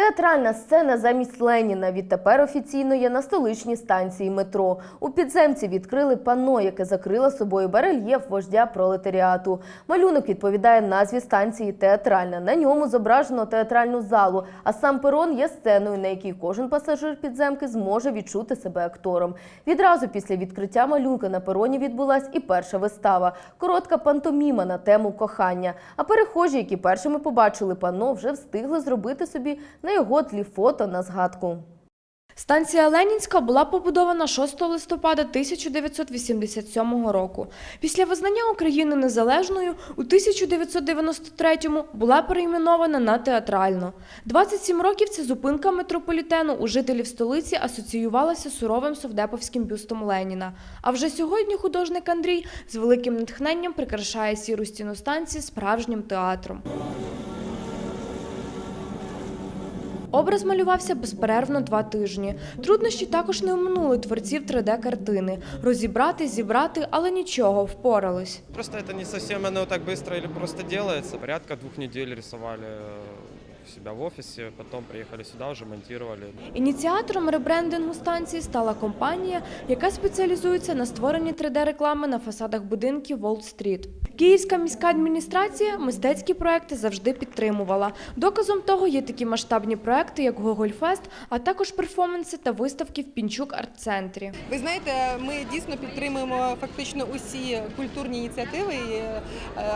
Театральна сцена замість Леніна відтепер офіційно є на столичній станції метро. У підземці відкрили панно, яке закрило собою барельєф вождя пролетаріату. Малюнок відповідає назві станції театральна. На ньому зображено театральну залу, а сам перон є сценою, на якій кожен пасажир підземки зможе відчути себе актором. Відразу після відкриття малюнка на пероні відбулась і перша вистава коротка пантоміма на тему кохання. А перехожі, які першими побачили панно, вже встигли зробити собі на його тлі фото на згадку. Станція Ленінська була побудована 6 листопада 1987 року. Після визнання України незалежною у 1993-му була перейменована на театральну. 27 років ця зупинка метрополітену у жителів столиці асоціювалася суровим совдеповським бюстом Леніна. А вже сьогодні художник Андрій з великим натхненням прикрашає сіру стіну станції справжнім театром. Образ малювався безперервно два тижні. Труднощі також не оминули творців 3D-картини. Розібрати, зібрати, але нічого, впорались. Просто это не совсем оно так быстро или просто делается. Порядка двух недель рисовали э, себя в офисе, потом приехали сюда, уже монтировали. Ініціатором ребрендингу станції стала компанія, яка спеціалізується на створенні 3D-реклами на фасадах будинків Волт-стріт. Київська міська адміністрація мистецькі проекти завжди підтримувала. Доказом того є такі масштабні проекти, як Гогольфест, а також перформанси та виставки в Пінчук арт-центрі. Ви знаєте, ми дійсно підтримуємо фактично усі культурні ініціативи, і, е,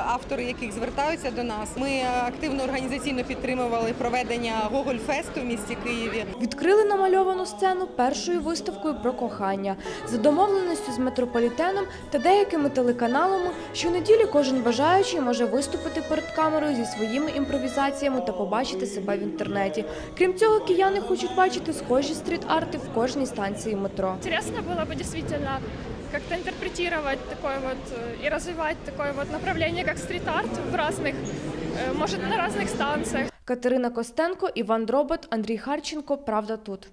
автори яких звертаються до нас. Ми активно організаційно підтримували проведення Гогольфесту в місті Києві. Відкрили намальовану сцену першою виставкою про кохання за домовленістю з метрополітеном та деякими телеканалами Щонеділі кожен бажаючий може виступити перед камерою зі своїми імпровізаціями та побачити себе в інтернеті. Крім цього, кияни хочуть бачити схожі стріт-арти в кожній станції метро. Интересно было бы действительно как-то интерпретировать такое вот э, и развивать такое вот направление, как стрит-арт в разных, э, может, на разных станциях. Катерина Костенко, Іван Дробот, Андрій Харченко. Правда тут.